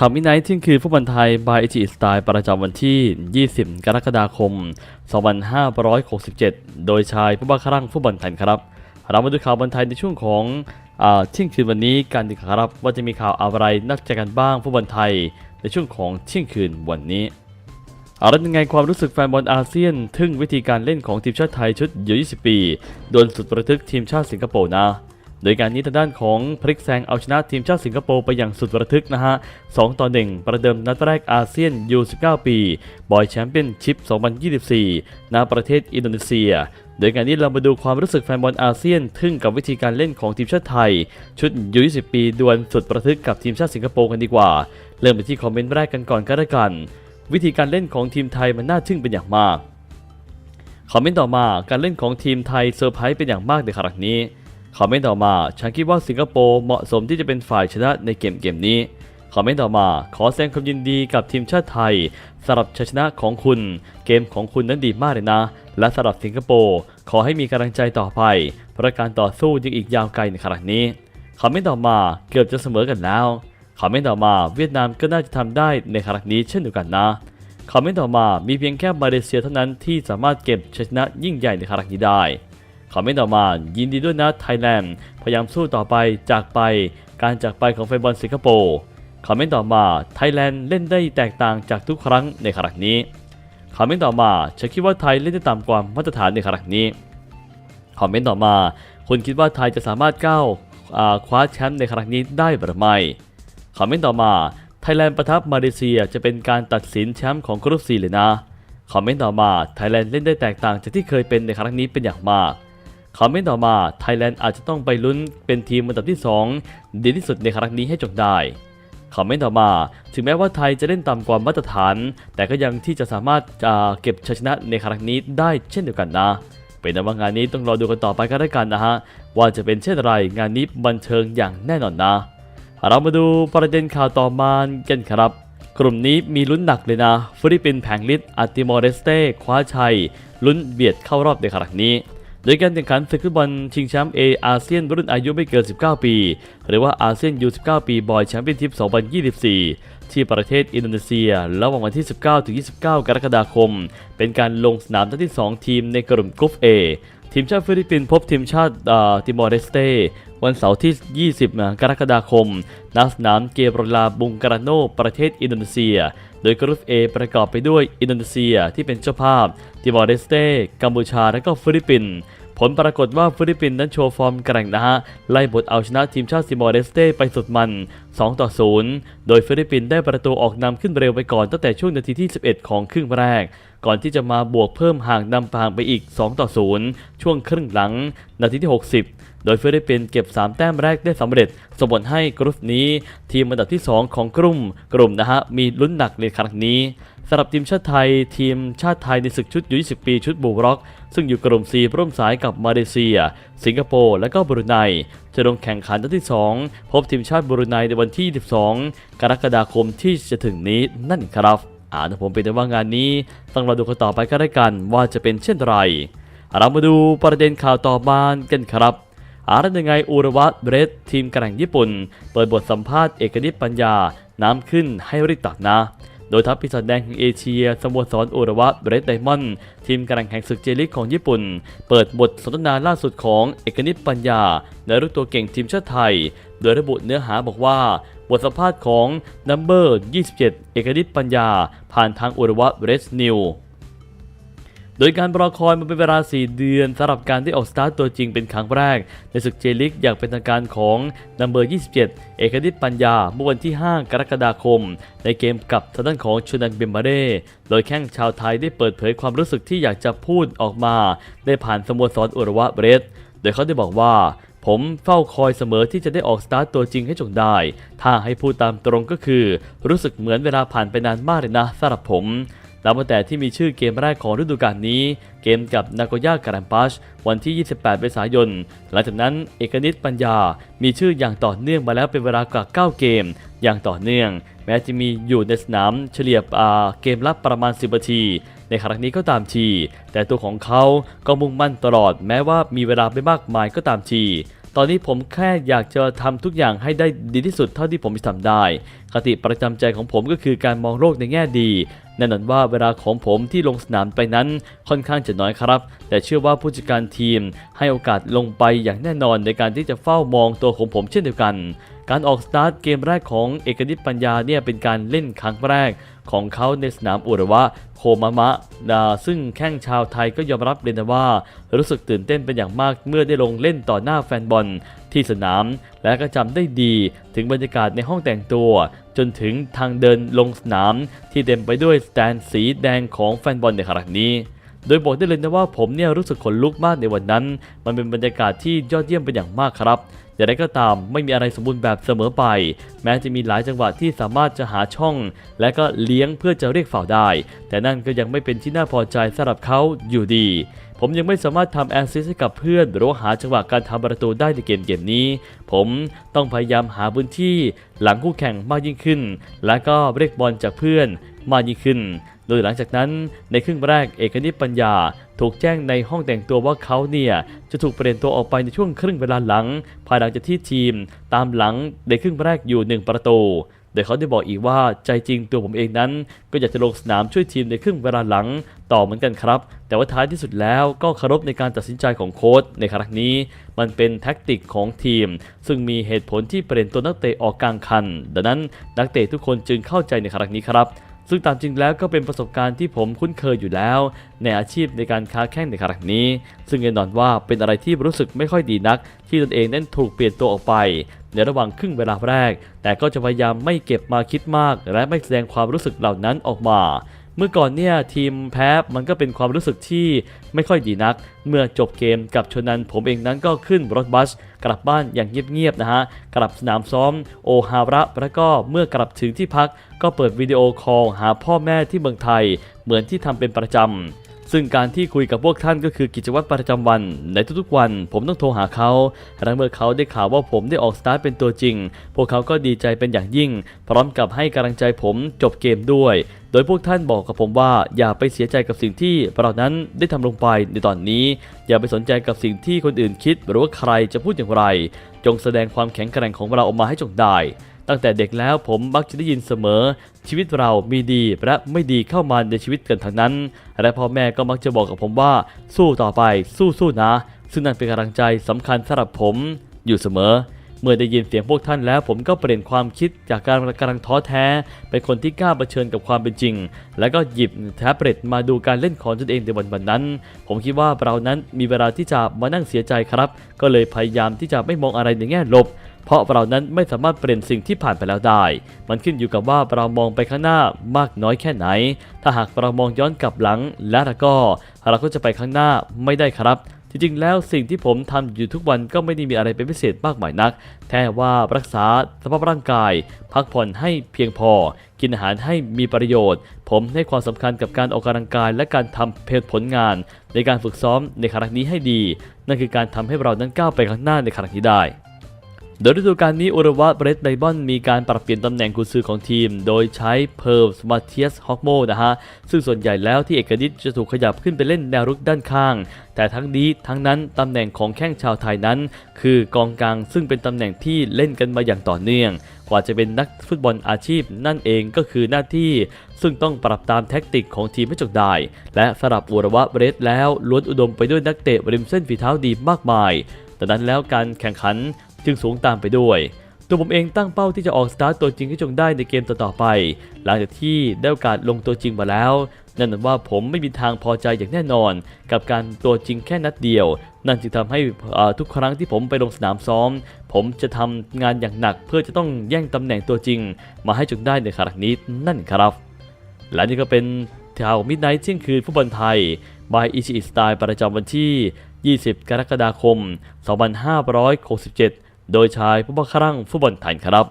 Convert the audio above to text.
ข่าวมิไนท์ที่คือฟุตบอลไทยบายอิจิสไตล์ประจำวันที่ 20 กรกฎาคม 2567 โดยชายผู้บ้าคลั่งฟุตบอลไทยครับ เรามาดูข่าวบอลไทยในช่วงของอาเที่ยงคืนวันนี้กันดีกว่าครับ ว่าจะมีข่าวอะไรน่าจะกันบ้างฟุตบอลไทย ในช่วงของเที่ยงคืนวันนี้เอาละยังไงความรู้สึกแฟนบอลอาเซียน ทึ่งวิธีการเล่นของทีมชาติไทยชุดยู20 ปีโดนสุดประทึกทีมชาติสิงคโปร์นะ โดยการนี้ทางด้านของพริกแซงเอาชนะทีมชาติสิงคโปร์ไปอย่างสุดระทึกนะฮะ 2 ต่อ 1 ประเดิมนัดแรกอาเซียนยู19ปี บอยแชมเปี้ยนชิพ 2024 ณ ประเทศอินโดนีเซีย โดยการนี้เรามาดูความรู้สึกแฟนบอลอาเซียน ทึ่งกับวิธีการเล่นของทีมชาติไทย ชุดยู20ปีดวลสุดประทึกกับทีมชาติสิงคโปร์กันดีกว่า เริ่มไปที่คอมเมนต์แรกกันก่อนก็แล้วกัน วิธีการเล่นของทีมไทยมันน่าทึ่งเป็นอย่างมากคอมเมนต์ต่อมาการเล่นของทีมไทยเซอร์ไพรส์เป็นอย่างมากในครั้งนี้ คอมเมนต์ต่อมา ฉันคิดว่าสิงคโปร์เหมาะสมที่จะเป็นฝ่ายชนะในเกมเกมนี้ คอมเมนต์ต่อมา ขอแสดงความยินดีกับทีมชาติไทยสำหรับชัยชนะของคุณ เกมของคุณนั้นดีมากเลยนะ และสำหรับสิงคโปร์ขอให้มีกำลังใจต่อไป เพราะการต่อสู้ยังอีกยาวไกลในครั้งนี้ คอมเมนต์ต่อมาเกือบจะเสมอกันแล้ว คอมเมนต์ต่อมา เวียดนามก็น่าจะทำได้ในครั้งนี้เช่นเดียวกันนะคอมเมนต์ต่อมามีเพียงแค่มาเลเซียเท่านั้นที่สามารถเก็บชัยชนะยิ่งใหญ่ในครั้งนี้ได้ คอมเมนต์ต่อมา ยินดีด้วยนะไทยแลนด์พยายามสู้ต่อไปจากไปการจากไปของแฟนบอลสิงคโปร์คอมเมนต์ต่อมาไทยแลนด์เล่นได้แตกต่างจากทุกครั้งในครั้งนี้คอมเมนต์ต่อมาฉันคิดว่าไทยเล่นได้ต่ำกว่ามมาตรฐานในครั้งนี้คอมเมนต์ต่อมา คุณคิดว่าไทยจะสามารถก้าวคว้าแชมป์ในครั้งนี้ได้หรือไม่คอมเมนต์ต่อมาไทยแลนด์ประทับมาเลเซียจะเป็นการตัดสินแชมป์ของกรุ๊ปซีเลยนะคอมเมนต์ต่อมาไทยแลนด์เล่นได้แตกต่างจากที่เคยเป็นในครั้งนี้เป็นอย่างมาก คอมเมนต์ต่อมาไทยแลนด์อาจจะต้องไปลุ้นเป็นทีมอันดับที่ 2 ดีที่สุดในครั้งนี้ให้จงได้คอมเมนต์ต่อมา ถึงแม้ว่าไทยจะเล่นต่ำกว่ามาตรฐาน แต่ก็ยังที่จะสามารถจะเก็บชัยชนะในครั้งนี้ได้เช่นเดียวกันนะ เป็นนว่างานนี้ต้องรอดูกันต่อไปกันแล้วกันนะฮะ ว่าจะเป็นเช่นไร งานนี้บันเทิงอย่างแน่นอนนะ เรามาดูประเด็นข่าวต่อมากันครับ กลุ่มนี้มีลุ้นหนักเลยนะฟิลิปปินส์แผงลิดอัติมอร์เรสเต้คว้าชัย ลุ้นเบียดเข้ารอบในครั้งนี้ โดยการแข่งขันศึกฟุตบอลชิงแชมป์เออาเซียนรุ่นอายุไม่เกิน 19 ปี หรือว่าอาเซียนยู19 ปีบอยแชมเปี้ยนชิพ 2024 ที่ประเทศอินโดนีเซีย ระหว่างวันที่ 19 ถึง 29 กรกฎาคม เป็นการลงสนามนัดที่ 2 ทีมในกลุ่มกรุ๊ป A ทีมชาติฟิลิปปินส์พบทีมชาติติมอร์เรสเตวันเสาร์ที่ 20 กรกฎาคม ณ สนามเกเบรลาบุงการาโน ประเทศอินโดนีเซีย โดยกรุ๊ป A ประกอบไปด้วยอินโดนีเซียที่เป็นเจ้าภาพ ติมอร์เรสเตกัมพูชา และก็ฟิลิปปินส์ ผลปรากฏว่าฟิลิปปินส์นั้นโชว์ฟอร์มแกร่งนะฮะ ไล่บทเอาชนะทีมชาติซิมอร์เรสเต้ไปสุดมัน 2 ต่อ 0 โดยฟิลิปปินส์ได้ประตูออกนำขึ้นเร็วไปก่อนตั้งแต่ช่วงนาทีที่ 11 ของครึ่งแรก ก่อนที่จะมาบวกเพิ่มห่างนำห่างไปอีก 2 ต่อ 0 ช่วงครึ่งหลัง นาทีที่ 60 โดยฟิลิปปินส์เก็บ 3 แต้มแรกได้สำเร็จสมบผลให้กรุ๊ปนี้ทีมอันดับที่ 2 ของกลุ่มกลุ่มนะฮะมีลุ้นหนักในครั้งนี้สำหรับทีมชาติไทย ทีมชาติไทยในศึกชุดยู20 ปีชุดบูร็อก ซึ่งอยู่กลุ่ม C ร่วมสายกับมาเลเซีย สิงคโปร์และก็บรูไนจะลงแข่งขันนัดที่ 2 พบทีมชาติบรูไนในวันที่22กรกฎาคมที่จะถึงนี้นั่นครับอ่าถ้าผมเป็นแต่ว่างานนี้ต้องรอดูกันต่อไปก็ได้กันว่าจะเป็นเช่นไรเรามาดูประเด็นข่าวต่อมากันครับ อารยังไงอุรวัตเบรสทีมกร่งญี่ปุ่น เปิดบทสัมภาษณ์เอกนิตปัญญา น้ำขึ้นให้รีบตักนะ โดยทัพปีศาจแดงแห่งเอเชียสโมสรอุรวะเบรสไดมอนด์ทีมกร่งแห่งศึกเจลิกของญี่ปุ่น เปิดบทสนทนาล่าสุดของเอกนิตปัญญาในรุ่นตัวเก่งทีมชาติไทย โดยระบุเนื้อหาบอกว่าบทสัมภาษณ์ของนัมเบอร์ 27 เอกนิตปัญญา ผ่านทางอุรวะเบรสนิว โดยการรอคอยมาเป็นเวลา 4 เดือนสำหรับการได้ออกสตาร์ทตัวจริงเป็นครั้งแรก ในศึกเจลิกอย่างเป็นทางการของนัมเบอร์ 27 เอกนิตปัญญาเมื่อวันที่ 5 กรกฎาคม ในเกมกับทางด้านของชูนันเบมบาเร่โดยแข้งชาวไทยได้เปิดเผยความรู้สึกที่อยากจะพูดออกมา ได้ผ่านสโมสรอุรวะเบรสโดยเขาได้บอกว่าผมเฝ้าคอยเสมอที่จะได้ออกสตาร์ทตัวจริงให้จงได้ ถ้าให้พูดตามตรงก็คือ รู้สึกเหมือนเวลาผ่านไปนานมากเลยนะสำหรับผม นับตั้งแต่ที่มีชื่อเกมแรกของฤดูกาลนี้ เกมกับนาโกย่าการัมปัชวันที่ 28 เมษายน หลังจากนั้นเอกนิตปัญญา มีชื่ออย่างต่อเนื่องมาแล้วเป็นเวลากว่า 9 เกม อย่างต่อเนื่อง แม้จะมีอยู่ในสนามเฉลี่ยเกมละประมาณ 10นาที ในครั้งนี้ก็ตามที แต่ตัวของเขาก็มุ่งมั่นตลอดแม้ว่ามีเวลาไม่มากมายก็ตามที ตอนนี้ผมแค่อยากจะทำทุกอย่างให้ได้ดีที่สุดเท่าที่ผมจะทำได้ คติประจำใจของผมก็คือการมองโลกในแง่ดี แน่นอนว่าเวลาของผมที่ลงสนามไปนั้นค่อนข้างจะน้อยครับ แต่เชื่อว่าผู้จัดการทีมให้โอกาสลงไปอย่างแน่นอนในการที่จะเฝ้ามองตัวของผมเช่นเดียวกัน การออกสตาร์ทเกมแรกของเอกนิตปัญญาเนี่ยเป็นการเล่นครั้งแรก ของเขาในสนามอุระวะโคมามะนะซึ่งแข้งชาวไทยก็ยอมรับเลยนะว่า รู้สึกตื่นเต้นเป็นอย่างมากเมื่อได้ลงเล่นต่อหน้าแฟนบอลที่สนาม และก็จำได้ดีถึงบรรยากาศในห้องแต่งตัว จนถึงทางเดินลงสนาม ที่เต็มไปด้วยสแตนสีแดงของแฟนบอลในขณะนี้โดยบอกได้เลยนะว่าผมเนี่ยรู้สึกขนลุกมากในวันนั้น มันเป็นบรรยากาศที่ยอดเยี่ยมเป็นอย่างมากครับ อย่างไรก็ตามไม่มีอะไรสมบูรณ์แบบเสมอไป แม้จะมีหลายจังหวะที่สามารถจะหาช่อง และก็เลี้ยงเพื่อจะเรียกฝ่าวได้ แต่นั่นก็ยังไม่เป็นที่น่าพอใจสำหรับเขาอยู่ดี ผมยังไม่สามารถทำแอสซิสต์ให้กับเพื่อน หรือหาจังหวะการทำประตูได้ในเกมเกมนี้ ผมต้องพยายามหาพื้นที่หลังคู่แข่งมากยิ่งขึ้น และก็เรียกบอลจากเพื่อนมากยิ่งขึ้น โดยหลังจากนั้นในครึ่งแรกเอกนิตปัญญา ถูกแจ้งในห้องแต่งตัวว่าเขาเนี่ยจะถูกเปลี่ยนตัวออกไปในช่วงครึ่งเวลาหลัง ภายหลังจากที่ทีมตามหลังในครึ่งแรกอยู่ 1 ประตูโดยเขาได้บอกอีกว่าใจจริงตัวผมเองนั้น ก็อยากจะลงสนามช่วยทีมในครึ่งเวลาหลังต่อเหมือนกันครับ แต่ว่าท้ายที่สุดแล้วก็เคารพในการตัดสินใจของโค้ชในครั้งนี้ มันเป็นแท็กติกของทีม ซึ่งมีเหตุผลที่เปลี่ยนตัวนักเตะออกกลางคัน ดังนั้นนักเตะทุกคนจึงเข้าใจในครั้งนี้ครับ ซึ่งตามจริงแล้วก็เป็นประสบการณ์ที่ผมคุ้นเคยอยู่แล้ว ในอาชีพในการค้าแข่งในครั้งนี้ ซึ่งแน่นอนว่าเป็นอะไรที่รู้สึกไม่ค่อยดีนัก ที่ตนเองนั้นถูกเปลี่ยนตัวออกไป ในระหว่างครึ่งเวลาแรก แต่ก็จะพยายามไม่เก็บมาคิดมาก และไม่แสดงความรู้สึกเหล่านั้นออกมา เมื่อก่อนเนี่ยทีมแพ้มันก็เป็นความรู้สึกที่ไม่ค่อยดีนัก เมื่อจบเกมกับชนันผมเองนั้นก็ขึ้นรถบัส กลับบ้านอย่างเงียบๆนะฮะ กลับสนามซ้อมโอฮาระแล้วก็เมื่อกลับถึงที่พักก็เปิดวิดีโอคอลหาพ่อแม่ที่เมืองไทย เหมือนที่ทำเป็นประจำ ซึ่งการที่คุยกับพวกท่านก็คือกิจวัตรประจำวัน ในทุกๆวัน ผมต้องโทรหาเขาและเมื่อเขาได้ข่าวว่าผมได้ออกสตาร์ทเป็นตัวจริง พวกเขาก็ดีใจเป็นอย่างยิ่ง พร้อมกับให้กำลังใจผมจบเกมด้วย โดยพวกท่านบอกกับผมว่าอย่าไปเสียใจกับสิ่งที่เรานั้นได้ทำลงไปในตอนนี้ อย่าไปสนใจกับสิ่งที่คนอื่นคิด หรือว่าใครจะพูดอย่างไร จงแสดงความแข็งแกร่งของเราออกมาให้จงได้ ตั้งแต่เด็กแล้วผมมักจะได้ยินเสมอ ชีวิตเรามีดีและไม่ดีเข้ามาในชีวิตกันทั้งนั้น และพ่อแม่ก็มักจะบอกกับผมว่า สู้ต่อไปสู้สู้ๆนะ ซึ่งนั่นเป็นกำลังใจสำคัญสำหรับผมอยู่เสมอ เมื่อได้ยินเสียงพวกท่านแล้ว ผมก็เปลี่ยนความคิดจากการกำลังท้อแท้ เป็นคนที่กล้าเผชิญกับความเป็นจริง แล้วก็หยิบแท็บเล็ตมาดูการเล่นของตนเองในวันวันนั้น ผมคิดว่าเรานั้นมีเวลาที่จะมานั่งเสียใจครับ ก็เลยพยายามที่จะไม่มองอะไรในแง่ลบเพราะเรานั้นไม่สามารถเปลี่ยนสิ่งที่ผ่านไปแล้วได้ มันขึ้นอยู่กับว่าเรามองไปข้างหน้ามากน้อยแค่ไหน ถ้าหากเรามองย้อนกลับหลังและแล้วก็เราก็จะไปข้างหน้าไม่ได้ครับจริงๆ แล้วสิ่งที่ผมทำอยู่ทุกวันก็ไม่ได้มีอะไรเป็นพิเศษมากมายนัก แค่ว่ารักษาสภาพร่างกาย พักผ่อนให้เพียงพอ กินอาหารให้มีประโยชน์ ผมให้ความสำคัญกับการออกกำลังกายและการทำเพลผลงาน ในการฝึกซ้อมในครั้งนี้ให้ดี นั่นคือการทำให้เรานั้นก้าวไปข้างหน้าในครั้งนี้ได้ โดยฤดูกาลนี้อุรวะเบรดไดบอนมีการปรับเปลี่ยนตำแหน่งกุญซือของทีม โดยใช้เพิร์ลมาเทียสฮอกโมนะฮะ ซึ่งส่วนใหญ่แล้วที่เอกนิตจะถูกขยับขึ้นไปเล่นแนวรุกด้านข้าง แต่ทั้งนี้ทั้งนั้นตำแหน่งของแข้งชาวไทยนั้น คือกองกลางซึ่งเป็นตำแหน่งที่เล่นกันมาอย่างต่อเนื่อง กว่าจะเป็นนักฟุตบอลอาชีพนั่นเองก็คือหน้าที่ ซึ่งต้องปรับตามแท็กติกของทีมให้จงได้ และสำหรับอุรวะเบรดแล้วล้วนอุดมไปด้วยนักเตะริมเส้นฝีเท้าดีมากมายดังนั้นแล้วการแข่งขัน จึงสูงตามไปด้วยตัวผมเองตั้งเป้าที่จะออกสตาร์ตตัวจริงให้จงได้ในเกมต่อๆไป หลังจากที่ได้โอกาสลงตัวจริงมาแล้ว นั่นหมายว่าผมไม่มีทางพอใจอย่างแน่นอน กับการตัวจริงแค่นัดเดียว นั่นจึงทำให้ทุกครั้งที่ผมไปลงสนามซ้อม ผมจะทำงานอย่างหนักเพื่อจะต้องแย่งตำแหน่งตัวจริง มาให้จงได้ในครั้งนี้นั่นครับ และนี่ก็เป็นข่าวมิดไนท์เที่ยงคืนฟุตบอลไทย by อิชิสไตล์ประจำวันที่ 20 กรกฎาคม 2567 โดยชายผู้บังคั่งฟุตบอลไทยครับ